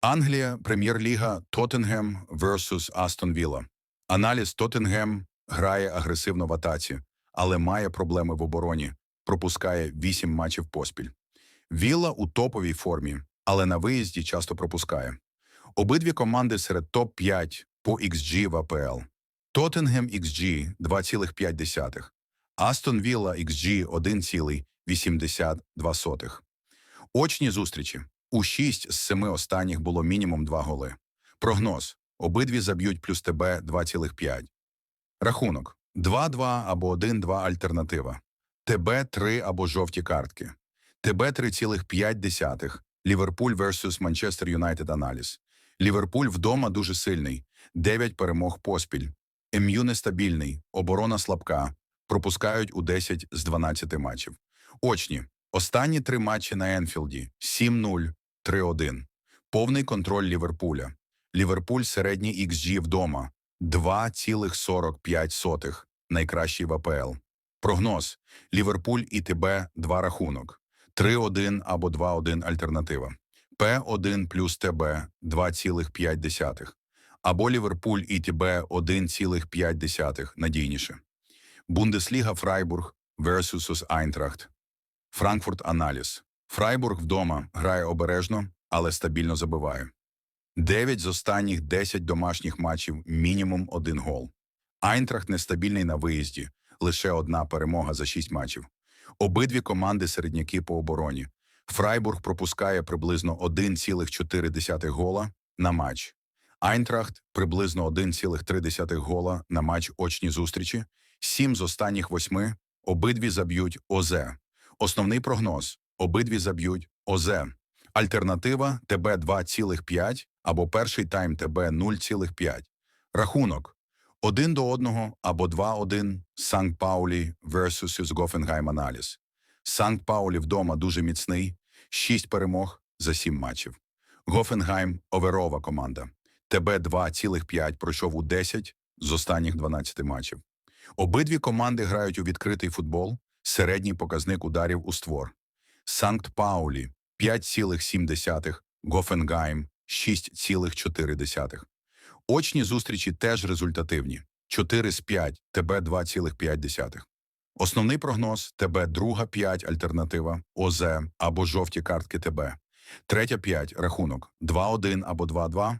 Англія, Прем'єр-ліга Тоттенгем vs. Астон Вілла. Аналіз Тоттенгем грає агресивно в атаці, але має проблеми в обороні, пропускає 8 матчів поспіль. Вілла у топовій формі, але на виїзді часто пропускає. Обидві команди серед топ-5 по XG в АПЛ. Тоттенгем XG 2,5, Астон Вілла XG 1,82. Очні зустрічі. У 6 з 7 останніх було мінімум 2 голи. Прогноз. Обидві заб'ють плюс ТБ 2,5. Рахунок. 2-2 або 1-2 альтернатива. ТБ 3 або жовті картки. ТБ 3,5. Ліверпуль vs. Манчестер Юнайтед аналіз. Ліверпуль вдома дуже сильний. 9 перемог поспіль. МЮ нестабільний. Оборона слабка. Пропускають у 10 з 12 матчів. Очні. Останні три матчі на Енфілді 7-0, 3-1. Повний контроль Ліверпуля. Ліверпуль середній XG вдома 2,45. Найкращий в АПЛ. Прогноз. Ліверпуль і ТБ – два рахунок. 3-1 або 2-1 альтернатива. П1 плюс ТБ 2,5. Або Ліверпуль і ТБ 1,5 надійніше. Бундесліга Фрайбург versus Айнтрахт. Франкфурт аналіз. Фрайбург вдома грає обережно, але стабільно забиває. 9 з останніх 10 домашніх матчів мінімум один гол. Айнтрахт нестабільний на виїзді, лише одна перемога за 6 матчів. Обидві команди середняки по обороні. Фрайбург пропускає приблизно 1,4 гола на матч. Айнтрахт приблизно 1,3 гола на матч очні зустрічі. 7 з останніх 8 обидві заб'ють ОЗ. Основний прогноз – обидві заб'ють ОЗ. Альтернатива – ТБ 2,5 або перший тайм ТБ 0,5. Рахунок – 1 до 1 або 2-1 Санкт Паулі versus Гофенгайм аналіз. Санкт Паулі вдома дуже міцний, 6 перемог за 7 матчів. Гофенгайм – оверова команда. ТБ 2,5 пройшов у 10 з останніх 12 матчів. Обидві команди грають у відкритий футбол, середній показник ударів у створ. Санкт Паулі 5,7, Гофенгайм 6,4. Очні зустрічі теж результативні 4 з 5, ТБ 2,5. Основний прогноз ТБ друга 5 альтернатива ОЗ або жовті картки ТБ. Третя 5 рахунок 2-1 або 2-2